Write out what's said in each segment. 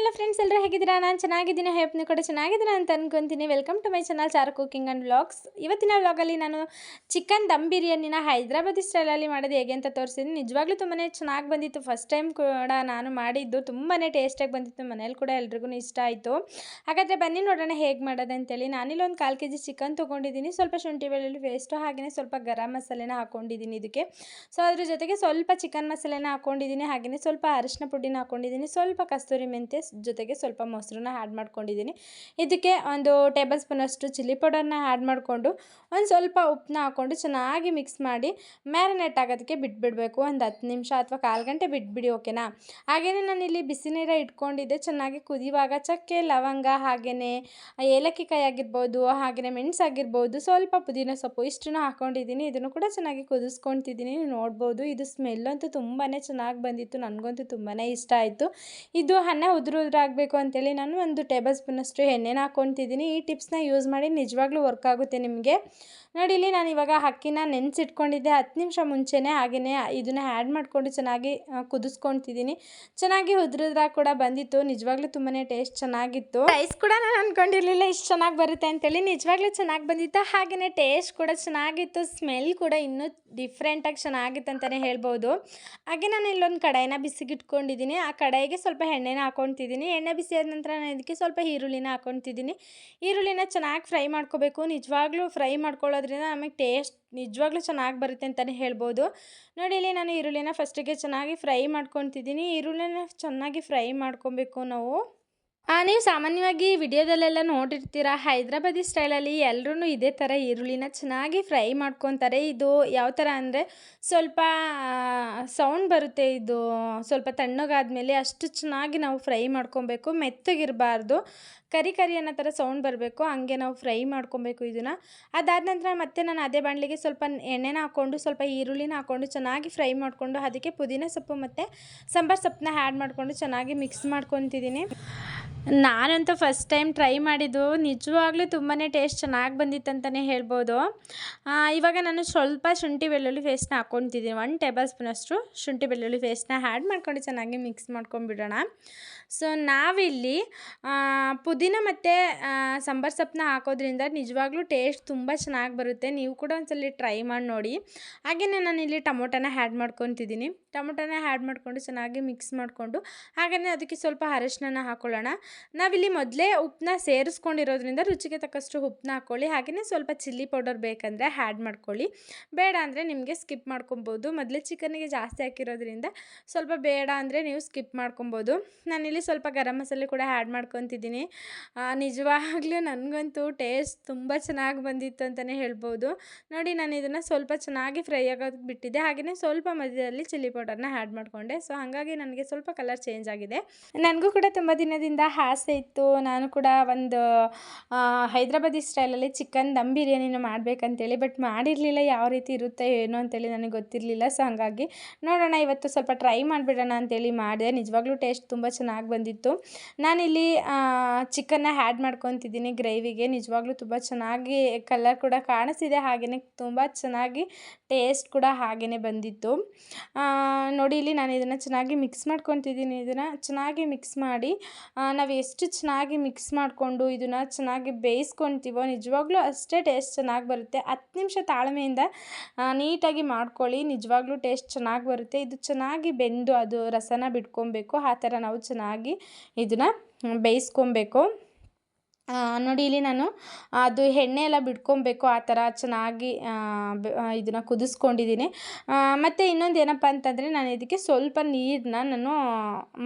ಎಲ್ಲ ಫ್ರೆಂಡ್ಸ್ ಎಲ್ಲರೂ ಹೇಗಿದ್ದೀರಾ? ನಾನು ಚೆನ್ನಾಗಿದ್ದೀನಿ ಹೇಪ್ ನೀವು ಕೂಡ ಚೆನ್ನಾಗಿದ್ದೀರಾ ಅಂತ ಅನ್ಕೊಂತೀನಿ. ವೆಲ್ಕಮ್ ಟು ಮೈ ಚಾನಲ್ ಚಾರ್ ಕುಕಿಂಗ್ ಆ್ಯಂಡ್ ವ್ಲಾಗ್ಸ್ ಇವತ್ತಿನ ವ್ಲಾಗಲ್ಲಿ ನಾನು ಚಿಕನ್ ದಮ್ ಬಿರಿಯಾನಿನ ಹೈದ್ರಾಬಾದಿ ಸ್ಟೈಲಲ್ಲಿ ಮಾಡೋದು ಹೇಗೆ ಅಂತ ತೋರಿಸಿದ್ದೀನಿ ನಿಜವಾಗ್ಲೂ ತುಂಬಾ ಚೆನ್ನಾಗಿ ಬಂದಿತ್ತು. ಫಸ್ಟ್ ಟೈಮ್ ಕೂಡ ನಾನು ಮಾಡಿದ್ದು. ತುಂಬಾ ಟೇಸ್ಟಾಗಿ ಬಂದಿತ್ತು. ಮನೇಲಿ ಕೂಡ ಎಲ್ರಿಗೂ ಇಷ್ಟ ಆಯಿತು. ಹಾಗಾದರೆ ಬನ್ನಿ ನೋಡೋಣ ಹೇಗೆ ಮಾಡೋದು ಅಂತೇಳಿ. ನಾನಿಲ್ಲಿ ಒಂದು ಕಾಲು ಕೆ ಜಿ ಚಿಕನ್ ತೊಗೊಂಡಿದ್ದೀನಿ. ಸ್ವಲ್ಪ ಶುಂಠಿ ಬೆಳ್ಳುಳ್ಳಿ ಪೇಸ್ಟು ಹಾಗೆಯೇ ಸ್ವಲ್ಪ ಗರಂ ಮಸಾಲೆನ ಹಾಕ್ಕೊಂಡಿದ್ದೀನಿ ಇದಕ್ಕೆ. ಸೊ ಅದ್ರ ಜೊತೆಗೆ ಸ್ವಲ್ಪ ಚಿಕನ್ ಮಸಾಲೆನ ಹಾಕ್ಕೊಂಡಿದ್ದೀನಿ ಹಾಗೆಯೇ ಸ್ವಲ್ಪ ಅರಿಶಿನ ಪುಡಿನ ಹಾಕ್ಕೊಂಡಿದ್ದೀನಿ ಸ್ವಲ್ಪ ಕಸ್ತೂರಿ ಮೆಂತ್ಯ ಜೊತೆಗೆ ಸ್ವಲ್ಪ ಮೊಸರನ್ನ ಆ್ಯಡ್ ಮಾಡ್ಕೊಂಡಿದ್ದೀನಿ. ಇದಕ್ಕೆ ಒಂದು ಟೇಬಲ್ ಸ್ಪೂನಷ್ಟು ಚಿಲ್ಲಿ ಪೌಡರ್ನ ಆ್ಯಡ್ ಮಾಡಿಕೊಂಡು ಒಂದು ಸ್ವಲ್ಪ ಉಪ್ಪನ್ನ ಹಾಕ್ಕೊಂಡು ಚೆನ್ನಾಗಿ ಮಿಕ್ಸ್ ಮಾಡಿ ಮ್ಯಾರಿನೇಟ್ ಆಗೋದಕ್ಕೆ ಬಿಟ್ಬಿಡಬೇಕು. ಒಂದು ಹತ್ತು ನಿಮಿಷ ಅಥವಾ ಕಾಲು ಗಂಟೆ ಬಿಟ್ಬಿಡಿ ಓಕೆನಾ ಹಾಗೆಯೇ ನಾನಿಲ್ಲಿ ಬಿಸಿ ನೀರ ಇಟ್ಕೊಂಡಿದ್ದೆ. ಚೆನ್ನಾಗಿ ಕುದಿಯುವಾಗ ಚಕ್ಕೆ, ಲವಂಗ ಹಾಗೆಯೇ ಏಲಕ್ಕಿ ಕಾಯಿ ಆಗಿರ್ಬೋದು ಹಾಗೆಯೇ ಮೆಣಸು ಆಗಿರ್ಬೋದು, ಸ್ವಲ್ಪ ಪುದೀನ ಸೊಪ್ಪು ಇಷ್ಟನ್ನು ಹಾಕ್ಕೊಂಡಿದ್ದೀನಿ ಇದನ್ನು ಕೂಡ ಚೆನ್ನಾಗಿ ಕುದಿಸ್ಕೊಳ್ತಿದ್ದೀನಿ. ನೀವು ನೋಡ್ಬೋದು, ಇದು ಸ್ಮೆಲ್ ಅಂತೂ ತುಂಬಾ ಚೆನ್ನಾಗಿ ಬಂದಿತ್ತು. ನನಗಂತೂ ತುಂಬಾ ಇಷ್ಟ ಆಯಿತು. ಇದು ಅನ್ನ ಉದುರು ಉದುರಾಗಬೇಕು ಅಂತೇಳಿ ನಾನು ಒಂದು ಟೇಬಲ್ ಸ್ಪೂನಷ್ಟು ಎಣ್ಣೆನ ಹಾಕ್ಕೊತಿದ್ದೀನಿ. ಈ ಟಿಪ್ಸ್ನ ಯೂಸ್ ಮಾಡಿ ನಿಜವಾಗ್ಲೂ ವರ್ಕ್ ಆಗುತ್ತೆ ನಿಮಗೆ. ನೋಡಿ, ಇಲ್ಲಿ ನಾನು ಇವಾಗ ಅಕ್ಕಿನ ನೆನೆಸಿಟ್ಕೊಂಡಿದ್ದೆ. ಹತ್ತು ನಿಮಿಷ ಮುಂಚೆನೇ ಹಾಗೆಯೇ ಇದನ್ನ ಆ್ಯಡ್ ಮಾಡಿಕೊಂಡು ಚೆನ್ನಾಗಿ ಕುದಿಸ್ಕೊತಿದ್ದೀನಿ. ಚೆನ್ನಾಗಿ ಉದುರುದ್ರಾಗ ಕೂಡ ಬಂದಿತ್ತು. ನಿಜವಾಗ್ಲೂ ತುಂಬಾ ಟೇಸ್ಟ್ ಚೆನ್ನಾಗಿತ್ತು. ರೈಸ್ ಕೂಡ ನಾನು ಅಂದ್ಕೊಂಡಿರಲಿಲ್ಲ ಇಷ್ಟು ಚೆನ್ನಾಗಿ ಬರುತ್ತೆ ಅಂತೇಳಿ. ನಿಜವಾಗ್ಲೂ ಚೆನ್ನಾಗಿ ಬಂದಿತ್ತು. ಹಾಗೆಯೇ ಟೇಸ್ಟ್ ಕೂಡ ಚೆನ್ನಾಗಿತ್ತು. ಸ್ಮೆಲ್ ಕೂಡ ಇನ್ನೂ ಡಿಫ್ರೆಂಟಾಗಿ ಚೆನ್ನಾಗಿತ್ತು ಅಂತಲೇ ಹೇಳ್ಬೋದು. ಹಾಗೆ ನಾನು ಇಲ್ಲೊಂದು ಕಡಾಯಿನ ಬಿಸಿಗಿಟ್ಕೊಂಡಿದ್ದೀನಿ. ಆ ಕಡಾಯಿಗೆ ಸ್ವಲ್ಪ ಎಣ್ಣೆನ ಹಾಕ್ಕೊತಿದ್ದೀನಿ. ಎಣ್ಣೆ ಬಿಸಿ ಆದ ನಂತರ ನಾನು ಇದಕ್ಕೆ ಸ್ವಲ್ಪ ಈರುಳ್ಳಿನ ಹಾಕ್ಕೊತಿದ್ದೀನಿ ಈರುಳ್ಳಿನ ಚೆನ್ನಾಗಿ ಫ್ರೈ ಮಾಡ್ಕೋಬೇಕು. ನಿಜವಾಗ್ಲೂ ಫ್ರೈ ಮಾಡ್ಕೊಳ್ಳೋದ್ರಿಂದ ನಮಗೆ ಟೇಸ್ಟ್ ನಿಜವಾಗ್ಲೂ ಚೆನ್ನಾಗಿ ಬರುತ್ತೆ ಅಂತಲೇ ಹೇಳ್ಬೋದು. ನೋಡಿ, ಇಲ್ಲಿ ನಾನು ಈರುಳ್ಳಿನ ಫಸ್ಟಿಗೆ ಚೆನ್ನಾಗಿ ಫ್ರೈ ಮಾಡ್ಕೊತಿದ್ದೀನಿ ಈರುಳ್ಳಿನ ಚೆನ್ನಾಗಿ ಫ್ರೈ ಮಾಡ್ಕೊಬೇಕು ನಾವು. ನೀವು ಸಾಮಾನ್ಯವಾಗಿ ವಿಡಿಯೋದಲ್ಲೆಲ್ಲ ನೋಡಿರ್ತೀರ? ಹೈದ್ರಾಬಾದಿ ಸ್ಟೈಲಲ್ಲಿ ಎಲ್ಲರೂ ಇದೇ ಥರ ಈರುಳ್ಳಿನ ಚೆನ್ನಾಗಿ ಫ್ರೈ ಮಾಡ್ಕೊತಾರೆ. ಇದು ಯಾವ ಥರ ಅಂದರೆ ಸ್ವಲ್ಪ ಸೌಂಡ್ ಬರುತ್ತೆ. ಇದು ಸ್ವಲ್ಪ ತಣ್ಣಗಾದ್ಮೇಲೆ ಅಷ್ಟು ಚೆನ್ನಾಗಿ ನಾವು ಫ್ರೈ ಮಾಡ್ಕೊಬೇಕು. ಮೆತ್ತಗಿರಬಾರ್ದು. ಕರಿ ಕರಿ ಅನ್ನೋ ಥರ ಸೌಂಡ್ ಬರಬೇಕು ಹಾಗೆ ನಾವು ಫ್ರೈ ಮಾಡ್ಕೊಬೇಕು ಇದನ್ನು. ಅದಾದ ನಂತರ ಮತ್ತೆ ನಾನು ಅದೇ ಬಾಣಲಿಗೆ ಸ್ವಲ್ಪ ಎಣ್ಣೆನ ಹಾಕ್ಕೊಂಡು ಸ್ವಲ್ಪ ಈರುಳ್ಳಿನ ಹಾಕ್ಕೊಂಡು ಚೆನ್ನಾಗಿ ಫ್ರೈ ಮಾಡಿಕೊಂಡು ಅದಕ್ಕೆ ಪುದೀನ ಸೊಪ್ಪು ಮತ್ತು ಸಾಂಬಾರು ಸೊಪ್ಪನ್ನ ಆ್ಯಡ್ ಮಾಡಿಕೊಂಡು ಚೆನ್ನಾಗಿ ಮಿಕ್ಸ್ ಮಾಡ್ಕೊತಿದ್ದೀನಿ. ನಾನಂತೂ ಫಸ್ಟ್ ಟೈಮ್ ಟ್ರೈ ಮಾಡಿದ್ದು ನಿಜವಾಗ್ಲೂ ತುಂಬಾ ಟೇಸ್ಟ್ ಚೆನ್ನಾಗಿ ಬಂದಿತ್ತು ಅಂತಲೇ ಹೇಳ್ಬೋದು. ಇವಾಗ ನಾನು ಸ್ವಲ್ಪ ಶುಂಠಿ ಬೆಳ್ಳುಳ್ಳಿ ಫೇಸ್ಟ್ನ ಹಾಕ್ಕೊತಿದ್ದೀನಿ. ಒನ್ ಟೇಬಲ್ ಸ್ಪೂನಷ್ಟು ಶುಂಠಿ ಬೆಳ್ಳುಳ್ಳಿ ಪೇಸ್ಟ್ನ ಆ್ಯಡ್ ಮಾಡ್ಕೊಂಡು ಚೆನ್ನಾಗಿ ಮಿಕ್ಸ್ ಮಾಡ್ಕೊಂಬಿಡೋಣ ಸೊ ನಾವಿಲ್ಲಿ ಆ, ಪುದೀನ ಮತ್ತು ಸಾಂಬಾರು ಸೊಪ್ಪನ್ನ ಹಾಕೋದ್ರಿಂದ ನಿಜವಾಗ್ಲೂ ಟೇಸ್ಟ್ ತುಂಬ ಚೆನ್ನಾಗಿ ಬರುತ್ತೆ. ನೀವು ಕೂಡ ಒಂದ್ಸಲ ಟ್ರೈ ಮಾಡಿ ನೋಡಿ. ಹಾಗೆಯೇ ನಾನಿಲ್ಲಿ ಟೊಮೊಟೊನ ಹ್ಯಾಡ್ ಮಾಡ್ಕೊತಿದ್ದೀನಿ. ಟೊಮೊಟೊನ ಹ್ಯಾಡ್ ಮಾಡಿಕೊಂಡು ಚೆನ್ನಾಗಿ ಮಿಕ್ಸ್ ಮಾಡಿಕೊಂಡು ಹಾಗೆಯೇ ಅದಕ್ಕೆ ಸ್ವಲ್ಪ ಅರಶಿನ ಹಾಕೊಳ್ಳೋಣ. ನಾವಿಲ್ಲಿ ಮೊದಲೇ ಉಪ್ಪನ್ನ ಸೇರಿಸ್ಕೊಂಡಿರೋದ್ರಿಂದ ರುಚಿಗೆ ತಕ್ಕಷ್ಟು ಉಪ್ಪನ್ನ ಹಾಕ್ಕೊಳ್ಳಿ ಹಾಗೆಯೇ ಸ್ವಲ್ಪ ಚಿಲ್ಲಿ ಪೌಡರ್ ಬೇಕಂದರೆ ಹ್ಯಾಡ್ ಮಾಡ್ಕೊಳ್ಳಿ. ಬೇಡ ಅಂದರೆ ನಿಮಗೆ ಸ್ಕಿಪ್ ಮಾಡ್ಕೊಬೋದು. ಮೊದಲೇ ಚಿಕನ್ಗೆ ಜಾಸ್ತಿ ಹಾಕಿರೋದ್ರಿಂದ ಸ್ವಲ್ಪ ಬೇಡ ಅಂದರೆ ನೀವು ಸ್ಕಿಪ್ ಮಾಡ್ಕೊಬೋದು. ನಾನಿಲ್ಲಿ ಸ್ವಲ್ಪ ಗರಂ ಮಸಾಲೆ ಕೂಡ ಹ್ಯಾಡ್ ಮಾಡ್ಕೊತಿದ್ದೀನಿ. ನಿಜವಾಗ್ಲೂ ನನಗಂತೂ ಟೇಸ್ಟ್ ತುಂಬ ಚೆನ್ನಾಗಿ ಬಂದಿತ್ತು ಅಂತಲೇ ಹೇಳ್ಬೋದು. ನೋಡಿ, ನಾನು ಇದನ್ನು ಸ್ವಲ್ಪ ಚೆನ್ನಾಗಿ ಫ್ರೈ ಆಗೋದಕ್ಕೆ ಬಿಟ್ಟಿದ್ದೆ. ಹಾಗೆಯೇ ಸ್ವಲ್ಪ ಮಧ್ಯದಲ್ಲಿ ಚಿಲ್ಲಿ ಪೌಡರ್ನ ಆ್ಯಡ್ ಮಾಡಿಕೊಂಡೆ. ಸೊ, ಹಾಗಾಗಿ ನನಗೆ ಸ್ವಲ್ಪ ಕಲರ್ ಚೇಂಜ್ ಆಗಿದೆ. ನನಗೂ ಕೂಡ ತುಂಬ ದಿನದಿಂದ ಆಸೆ ಇತ್ತು. ನಾನು ಕೂಡ ಒಂದು ಹೈದ್ರಾಬಾದಿ ಸ್ಟೈಲಲ್ಲಿ ಚಿಕನ್ ದಮ್ ಬಿರಿಯಾನಿನ ಮಾಡಬೇಕಂತೇಳಿ, ಬಟ್ ಮಾಡಿರಲಿಲ್ಲ. ಯಾವ ರೀತಿ ಇರುತ್ತೆ, ಏನೋ ಅಂತೇಳಿ ನನಗೆ ಗೊತ್ತಿರಲಿಲ್ಲ. ಸೊ, ಹಾಗಾಗಿ ನೋಡೋಣ, ಇವತ್ತು ಸ್ವಲ್ಪ ಟ್ರೈ ಮಾಡಿಬಿಡೋಣ ಅಂತೇಳಿ ಮಾಡಿದೆ. ನಿಜವಾಗ್ಲೂ ಟೇಸ್ಟ್ ತುಂಬ ಚೆನ್ನಾಗಿ ಬಂದಿತ್ತು. ನಾನಿಲ್ಲಿ ಚಿಕನ್ನ ಆ್ಯಡ್ ಮಾಡ್ಕೊತಿದ್ದೀನಿ ಗ್ರೇವಿಗೆ ನಿಜವಾಗ್ಲೂ ತುಂಬ ಚೆನ್ನಾಗಿ ಕಲರ್ ಕೂಡ ಕಾಣಿಸ್ತಿದೆ. ಹಾಗೆಯೇ ತುಂಬ ಚೆನ್ನಾಗಿ ಟೇಸ್ಟ್ ಕೂಡ ಹಾಗೆಯೇ ಬಂದಿತ್ತು. ನೋಡಿ ಇಲ್ಲಿ ನಾನು ಇದನ್ನು ಚೆನ್ನಾಗಿ ಮಿಕ್ಸ್ ಮಾಡ್ಕೊತಿದ್ದೀನಿ ಇದನ್ನು. ಚೆನ್ನಾಗಿ ಮಿಕ್ಸ್ ಮಾಡಿ ನಾವು ಎಷ್ಟು ಚೆನ್ನಾಗಿ ಮಿಕ್ಸ್ ಮಾಡಿಕೊಂಡು ಇದನ್ನು ಚೆನ್ನಾಗಿ ಬೇಯಿಸ್ಕೊತೀವೋ ನಿಜವಾಗ್ಲೂ ಅಷ್ಟೇ ಟೇಸ್ಟ್ ಚೆನ್ನಾಗಿ ಬರುತ್ತೆ. ಹತ್ತು ನಿಮಿಷ ತಾಳ್ಮೆಯಿಂದ ನೀಟಾಗಿ ಮಾಡ್ಕೊಳ್ಳಿ. ನಿಜವಾಗ್ಲೂ ಟೇಸ್ಟ್ ಚೆನ್ನಾಗಿ ಬರುತ್ತೆ. ಇದು ಚೆನ್ನಾಗಿ ಬೆಂದು ಅದು ರಸನ ಬಿಟ್ಕೊಬೇಕು. ಆ ಥರ ನಾವು ಚೆನ್ನಾಗಿ ಇದನ್ನು ಬೇಯಿಸ್ಕೊಬೇಕು. ನೋಡಿ ಇಲ್ಲಿ ನಾನು, ಅದು ಎಣ್ಣೆ ಎಲ್ಲ ಬಿಟ್ಕೊಬೇಕು, ಆ ಥರ ಚೆನ್ನಾಗಿ ಇದನ್ನು ಕುದಿಸ್ಕೊಂಡಿದ್ದೀನಿ. ಮತ್ತು ಇನ್ನೊಂದು ಏನಪ್ಪ ಅಂತಂದರೆ ನಾನು ಇದಕ್ಕೆ ಸ್ವಲ್ಪ ನೀರನ್ನ, ನಾನು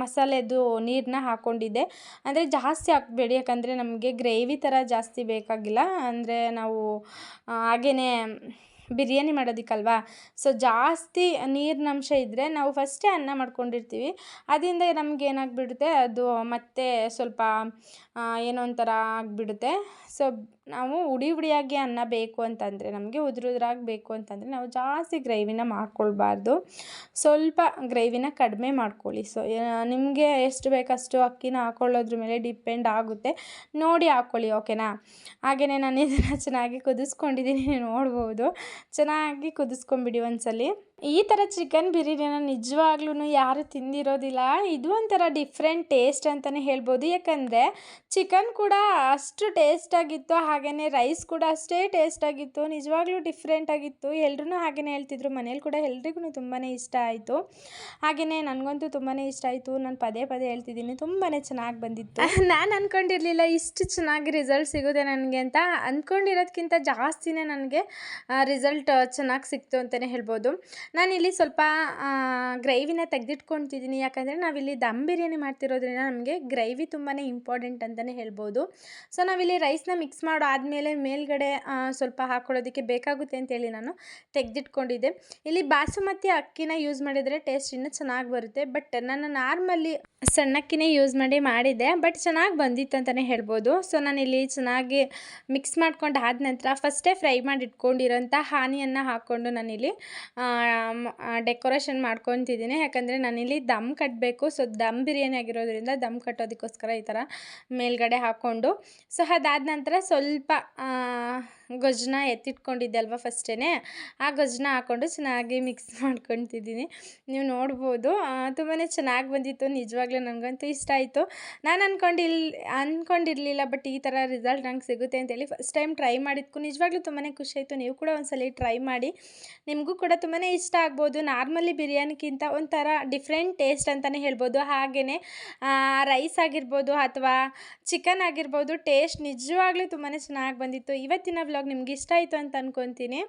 ಮಸಾಲೆದು ನೀರನ್ನ ಹಾಕ್ಕೊಂಡಿದ್ದೆ. ಅಂದರೆ ಜಾಸ್ತಿ ಹಾಕಬೇಡಿ ಯಾಕಂದರೆ ನಮಗೆ ಗ್ರೇವಿ ಥರ ಜಾಸ್ತಿ ಬೇಕಾಗಿಲ್ಲ. ಅಂದರೆ ನಾವು ಹಾಗೆಯೇ ಬಿರಿಯಾನಿ ಮಾಡೋದಕ್ಕಲ್ವಾ? ಸೊ ಜಾಸ್ತಿ ನೀರಿನ ಅಂಶ ಇದ್ದರೆ ನಾವು ಫಸ್ಟೇ ಅನ್ನ ಮಾಡ್ಕೊಂಡಿರ್ತೀವಿ. ಅದರಿಂದ ನಮ್ಗೆ ಏನಾಗಿಬಿಡುತ್ತೆ? ಅದು ಮತ್ತೆ ಸ್ವಲ್ಪ ಏನೋ ಒಂಥರ ಆಗಿಬಿಡುತ್ತೆ. ಸೊ ನಾವು ಉಡಿ ಉಡಿಯಾಗಿ ಅನ್ನ ಬೇಕು ಅಂತಂದರೆ, ನಮಗೆ ಉದುರು ಉದುರಾಗಿ ಬೇಕು ಅಂತಂದರೆ ನಾವು ಜಾಸ್ತಿ ಗ್ರೇವಿನ ಮಾಡ್ಕೊಳ್ಬಾರ್ದು. ಸ್ವಲ್ಪ ಗ್ರೇವಿನ ಕಡಿಮೆ ಮಾಡ್ಕೊಳ್ಳಿ. ಸೊ ನಿಮಗೆ ಎಷ್ಟು ಬೇಕಷ್ಟು ಅಕ್ಕಿನ ಹಾಕೊಳ್ಳೋದ್ರ ಮೇಲೆ ಡಿಪೆಂಡ್ ಆಗುತ್ತೆ. ನೋಡಿ ಹಾಕ್ಕೊಳ್ಳಿ ಓಕೆನಾ? ಹಾಗೆಯೇ ನಾನು ಇದನ್ನು ಚೆನ್ನಾಗಿ ಕುದಿಸ್ಕೊಂಡಿದ್ದೀನಿ, ನೋಡ್ಬೋದು. ಚೆನ್ನಾಗಿ ಕುದಿಸ್ಕೊಂಬಿಡಿ ಒಂದ್ಸಲಿ. ಈ ಥರ ಚಿಕನ್ ಬಿರಿಯಾನಿನ ನಿಜವಾಗ್ಲೂ ಯಾರು ತಿಂದಿರೋದಿಲ್ಲ. ಇದು ಒಂಥರ ಡಿಫ್ರೆಂಟ್ ಟೇಸ್ಟ್ ಅಂತಲೇ ಹೇಳ್ಬೋದು. ಯಾಕಂದರೆ ಚಿಕನ್ ಕೂಡ ಅಷ್ಟು ಟೇಸ್ಟಾಗಿತ್ತು ಹಾಗೆಯೇ ರೈಸ್ ಕೂಡ ಅಷ್ಟೇ ಟೇಸ್ಟಾಗಿತ್ತು ನಿಜವಾಗ್ಲೂ ಡಿಫ್ರೆಂಟಾಗಿತ್ತು ಎಲ್ಲರೂ ಹಾಗೆಯೇ ಹೇಳ್ತಿದ್ರು. ಮನೇಲಿ ಕೂಡ ಎಲ್ರಿಗೂ ತುಂಬಾ ಇಷ್ಟ ಆಯಿತು. ಹಾಗೆಯೇ ನನಗಂತೂ ತುಂಬಾ ಇಷ್ಟ ಆಯಿತು. ನಾನು ಪದೇ ಪದೇ ಹೇಳ್ತಿದ್ದೀನಿ ತುಂಬಾ ಚೆನ್ನಾಗಿ ಬಂದಿತ್ತು. ನಾನು ಅಂದ್ಕೊಂಡಿರಲಿಲ್ಲ ಇಷ್ಟು ಚೆನ್ನಾಗಿ ರಿಸಲ್ಟ್ ಸಿಗುತ್ತೆ ನನಗೆ ಅಂತ. ಅಂದ್ಕೊಂಡಿರೋದಕ್ಕಿಂತ ಜಾಸ್ತಿನೇ ನನಗೆ ರಿಸಲ್ಟ್ ಚೆನ್ನಾಗಿ ಸಿಕ್ತು ಅಂತಲೇ ಹೇಳ್ಬೋದು. ನಾನಿಲ್ಲಿ ಸ್ವಲ್ಪ ಗ್ರೈವಿನ ತೆಗೆದಿಟ್ಕೊತಿದ್ದೀನಿ. ಯಾಕಂದರೆ ನಾವಿಲ್ಲಿ ದಮ್ ಬಿರಿಯಾನಿ ಮಾಡ್ತಿರೋದ್ರಿಂದ ನಮಗೆ ಗ್ರೇವಿ ತುಂಬಾ ಇಂಪಾರ್ಟೆಂಟ್ ಅಂತಲೇ ಹೇಳ್ಬೋದು. ಸೊ ನಾವಿಲ್ಲಿ ರೈಸ್ನ ಮಿಕ್ಸ್ ಮಾಡೋ ಆದಮೇಲೆ ಮೇಲ್ಗಡೆ ಸ್ವಲ್ಪ ಹಾಕ್ಕೊಳ್ಳೋದಕ್ಕೆ ಬೇಕಾಗುತ್ತೆ ಅಂತೇಳಿ ನಾನು ತೆಗೆದಿಟ್ಕೊಂಡಿದ್ದೆ. ಇಲ್ಲಿ ಬಾಸುಮತಿ ಅಕ್ಕಿನ ಯೂಸ್ ಮಾಡಿದರೆ ಟೇಸ್ಟ್ ಇನ್ನೂ ಚೆನ್ನಾಗಿ ಬರುತ್ತೆ. ಬಟ್ ನಾನು ನಾರ್ಮಲಿ ಸಣ್ಣಕ್ಕಿನೇ ಯೂಸ್ ಮಾಡಿ ಮಾಡಿದ್ದೆ. ಬಟ್ ಚೆನ್ನಾಗಿ ಬಂದಿತ್ತು ಅಂತಲೇ ಹೇಳ್ಬೋದು. ಸೊ ನಾನಿಲ್ಲಿ ಚೆನ್ನಾಗಿ ಮಿಕ್ಸ್ ಮಾಡ್ಕೊಂಡು ಆದ ನಂತರ ಫಸ್ಟೇ ಫ್ರೈ ಮಾಡಿ ಇಟ್ಕೊಂಡಿರೋಂಥ ಹಾನಿಯನ್ನು ಹಾಕ್ಕೊಂಡು ನಾನಿಲ್ಲಿ ಡೆಕೋರೇಷನ್ ಮಾಡ್ಕೊತಿದ್ದೀನಿ. ಯಾಕಂದರೆ ನಾನಿಲ್ಲಿ ದಮ್ ಕಟ್ಟಬೇಕು ಸೊ ದಮ್ ಬಿರಿಯಾನಿ ಆಗಿರೋದ್ರಿಂದ ದಮ್ ಕಟ್ಟೋದಕ್ಕೋಸ್ಕರ ಈ ಥರ ಮೇಲ್ಗಡೆ ಹಾಕ್ಕೊಂಡು. ಸೊ ಅದಾದ ನಂತರ ಸ್ವಲ್ಪ ಗೊಜ್ಜನ್ನ ಎತ್ತಿಟ್ಕೊಂಡಿದ್ದೆ ಅಲ್ವಾ ಫಸ್ಟೇ ಆ ಗೊಜ್ಜನ್ನ ಹಾಕ್ಕೊಂಡು ಚೆನ್ನಾಗಿ ಮಿಕ್ಸ್ ಮಾಡ್ಕೊತಿದ್ದೀನಿ. ನೀವು ನೋಡ್ಬೋದು. ತುಂಬಾ ಚೆನ್ನಾಗಿ ಬಂದಿತ್ತು. ನಿಜವಾಗ್ಲೂ ನನಗಂತೂ ಇಷ್ಟ ಆಯಿತು. ನಾನು ಅಂದ್ಕೊಂಡಿಲ್ ಅಂದ್ಕೊಂಡಿರಲಿಲ್ಲ ಬಟ್ ಈ ಥರ ರಿಸಲ್ಟ್ ನಂಗೆ ಸಿಗುತ್ತೆ ಅಂತೇಳಿ ಫಸ್ಟ್ ಟೈಮ್ ಟ್ರೈ ಮಾಡಿದ್ಕು. ನಿಜವಾಗ್ಲೂ ತುಂಬಾ ಖುಷಿ ಆಯಿತು. ನೀವು ಕೂಡ ಒಂದ್ಸಲ ಟ್ರೈ ಮಾಡಿ. ನಿಮಗೂ ಕೂಡ ತುಂಬಾ ಇಷ್ಟ ಆಗ್ಬೋದು. ನಾರ್ಮಲಿ ಬಿರಿಯಾನಿಗಿಂತ ಒಂಥರ ಡಿಫ್ರೆಂಟ್ ಟೇಸ್ಟ್ ಅಂತಲೇ ಹೇಳ್ಬೋದು. ಹಾಗೆಯೇ ರೈಸ್ ಆಗಿರ್ಬೋದು ಅಥವಾ ಚಿಕನ್ ಆಗಿರ್ಬೋದು ಟೇಸ್ಟ್ ನಿಜವಾಗ್ಲೂ ತುಂಬಾ ಚೆನ್ನಾಗಿ ಬಂದಿತ್ತು. ಇವತ್ತಿನ ವ್ಲಾಗ್ ನಿಮ್ಗೆ ಇಷ್ಟ ಆಯಿತು ಅಂತ ಅಂದ್ಕೊತೀನಿ